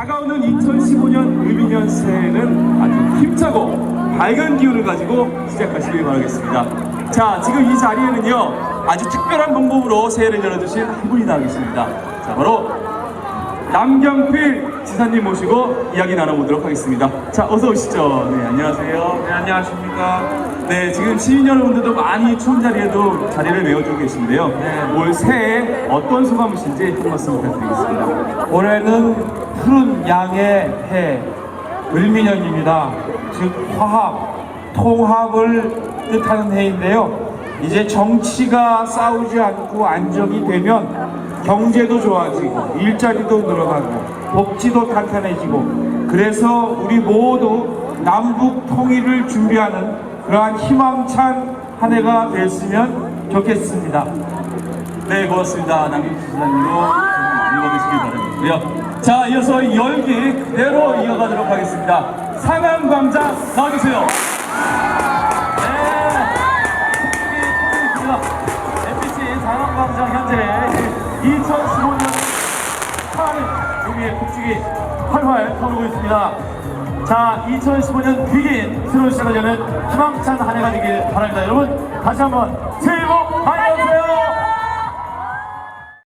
다가오는 2015년 을미년 새해는 아주 힘차고 밝은 기운을 가지고 시작하시길 바라겠습니다. 자, 지금 이 자리에는요, 아주 특별한 방법으로 새해를 열어주신 한 분이 나와 계십니다. 자, 바로 남경필 지사님 모시고 이야기 나눠보도록 하겠습니다. 자, 어서 오시죠. 네, 안녕하세요. 네, 안녕하십니까. 네, 지금 시민 여러분들도 많이 추운 자리에도 자리를 메워주고 계신데요. 네. 올 새해 어떤 소감이신지 한 말씀 부탁드리겠습니다. 올해는 푸른 양의 해, 을미년입니다. 즉, 화합, 통합을 뜻하는 해인데요. 이제 정치가 싸우지 않고 안정이 되면 경제도 좋아지고, 일자리도 늘어나고, 복지도 탄탄해지고, 그래서 우리 모두 남북 통일을 준비하는 그러한 희망찬 한 해가 됐으면 좋겠습니다. 네, 고맙습니다. 남경필 지사님도 읽어주시길 바라고요. 자, 이어서 열기 그대로 이어가도록 하겠습니다. 상암광장 나와주세요. 네, MBC 상암광장 현재 2015년 8일 우리의 국식이 활활 타오르고 있습니다. 자, 2015년 귀긴 새로운 시작을 여는 희망찬 한 해가 되길 바랍니다. 여러분, 다시 한번 새해 복